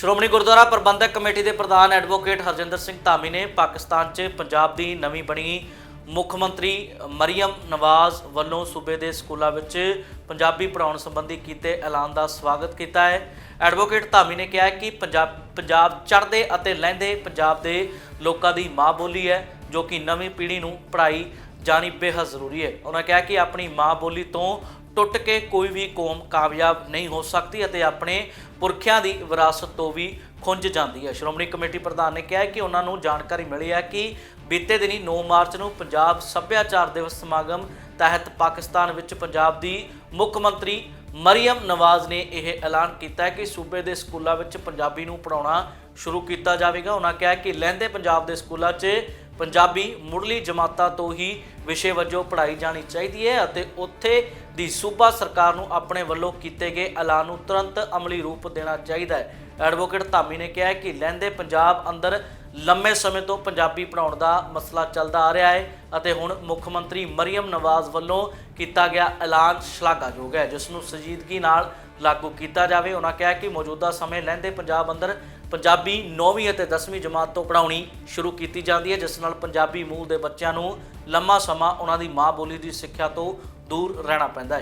ਸ਼੍ਰੋਮਣੀ ਗੁਰਦੁਆਰਾ ਪ੍ਰਬੰਧਕ committee ਦੇ ਪ੍ਰਧਾਨ advocate Harjinder Singh Dhami ਨੇ ਪਾਕਿਸਤਾਨ 'ਚ ਪੰਜਾਬ ਦੀ ਨਵੀਂ ਬਣੀ ਮੁੱਖ ਮੰਤਰੀ ਮਰੀਮ ਨਵਾਜ਼ ਵੱਲੋਂ ਸੂਬੇ ਦੇ ਸਕੂਲਾਂ ਵਿੱਚ ਪੰਜਾਬੀ ਪੜ੍ਹਾਉਣ ਸੰਬੰਧੀ ਕੀਤੇ ਐਲਾਨ ਦਾ ਸਵਾਗਤ ਕੀਤਾ ਹੈ। ਐਡਵੋਕੇਟ ਧਾਮੀ ਨੇ ਕਿਹਾ ਕਿ ਪੰਜਾਬ ਪੰਜਾਬ ਚੜ੍ਹਦੇ ਅਤੇ ਲਹਿੰਦੇ ਪੰਜਾਬ ਦੇ ਲੋਕਾਂ ਦੀ ਮਾਂ ਬੋਲੀ ਹੈ, ਜੋ ਕਿ ਨਵੀਂ ਪੀੜ੍ਹੀ ਨੂੰ ਪੜ੍ਹਾਈ ਜਾਣੀ ਬੇਹੱਦ ਜ਼ਰੂਰੀ ਹੈ। ਉਹਨਾਂ ਕਿਹਾ ਕਿ ਆਪਣੀ ਮਾਂ ਬੋਲੀ ਤੋਂ ਟੁੱਟ ਕੇ ਕੋਈ ਵੀ ਕੌਮ ਕਾਮਯਾਬ ਨਹੀਂ ਹੋ ਸਕਦੀ ਅਤੇ ਆਪਣੇ ਪੁਰਖਿਆਂ ਦੀ ਵਿਰਾਸਤ ਤੋਂ ਵੀ ਖੁੰਝ ਜਾਂਦੀ ਹੈ। ਸ਼੍ਰੋਮਣੀ ਕਮੇਟੀ ਪ੍ਰਧਾਨ ਨੇ ਕਿਹਾ ਕਿ ਉਹਨਾਂ ਨੂੰ ਜਾਣਕਾਰੀ ਮਿਲੀ ਹੈ ਕਿ ਬੀਤੇ ਦਿਨੀ 9 ਮਾਰਚ ਨੂੰ ਪੰਜਾਬ ਸੱਭਿਆਚਾਰ ਦਿਵਸ ਸਮਾਗਮ ਤਹਿਤ ਪਾਕਿਸਤਾਨ ਵਿੱਚ ਪੰਜਾਬ ਦੀ ਮੁੱਖ ਮੰਤਰੀ ਮਰੀਮ ਨਵਾਜ਼ ਨੇ ਇਹ ਐਲਾਨ ਕੀਤਾ ਹੈ ਕਿ ਸੂਬੇ ਦੇ ਸਕੂਲਾਂ ਵਿੱਚ ਪੰਜਾਬੀ ਨੂੰ ਪੜਾਉਣਾ ਸ਼ੁਰੂ ਕੀਤਾ ਜਾਵੇਗਾ। ਉਹਨਾਂ ਕਿਹਾ ਕਿ ਲਹਿੰਦੇ ਪੰਜਾਬ ਦੇ ਸਕੂਲਾਂ 'ਚ ਪੰਜਾਬੀ ਮੁੱਢਲੀ ਜਮਾਤਾਂ ਤੋਂ ਹੀ ਵਿਸ਼ੇ ਵਜੋਂ ਪੜ੍ਹਾਈ ਜਾਣੀ ਚਾਹੀਦੀ ਹੈ ਅਤੇ ਉੱਥੇ ਦੀ ਸੂਬਾ ਸਰਕਾਰ ਨੂੰ ਆਪਣੇ ਵੱਲੋਂ ਕੀਤੇ ਗਏ ਐਲਾਨ ਨੂੰ ਤੁਰੰਤ ਅਮਲੀ ਰੂਪ ਦੇਣਾ ਚਾਹੀਦਾ ਹੈ। ਐਡਵੋਕੇਟ ਧਾਮੀ ਨੇ ਕਿਹਾ ਕਿ ਲਹਿੰਦੇ ਪੰਜਾਬ ਅੰਦਰ ਲੰਮੇ ਸਮੇਂ ਤੋਂ ਪੰਜਾਬੀ ਪੜਾਉਣ ਦਾ ਮਸਲਾ ਚੱਲਦਾ ਆ ਰਿਹਾ ਹੈ ਅਤੇ ਹੁਣ ਮੁੱਖ ਮੰਤਰੀ ਮਰੀਮ ਨਵਾਜ਼ ਵੱਲੋਂ ਕੀਤਾ ਗਿਆ ਐਲਾਨ ਸ਼ਲਾਘਾਯੋਗ ਹੈ, ਜਿਸ ਨੂੰ ਸੰਜੀਦਗੀ ਨਾਲ ਲਾਗੂ ਕੀਤਾ ਜਾਵੇ। ਉਹਨਾਂ ਕਿਹਾ ਕਿ ਮੌਜੂਦਾ ਸਮੇਂ ਲਹਿੰਦੇ ਪੰਜਾਬ ਅੰਦਰ ਪੰਜਾਬੀ 9ਵੀਂ ਅਤੇ 10ਵੀਂ ਜਮਾਤ ਤੋਂ ਪੜ੍ਹਾਉਣੀ ਸ਼ੁਰੂ ਕੀਤੀ ਜਾਂਦੀ ਹੈ, ਜਿਸ ਨਾਲ ਪੰਜਾਬੀ ਮੂਲ ਦੇ ਬੱਚਿਆਂ ਨੂੰ ਲੰਮਾ ਸਮਾਂ ਉਹਨਾਂ ਦੀ ਮਾਂ ਬੋਲੀ ਦੀ ਸਿੱਖਿਆ ਤੋਂ ਦੂਰ ਰਹਿਣਾ ਪੈਂਦਾ ਹੈ।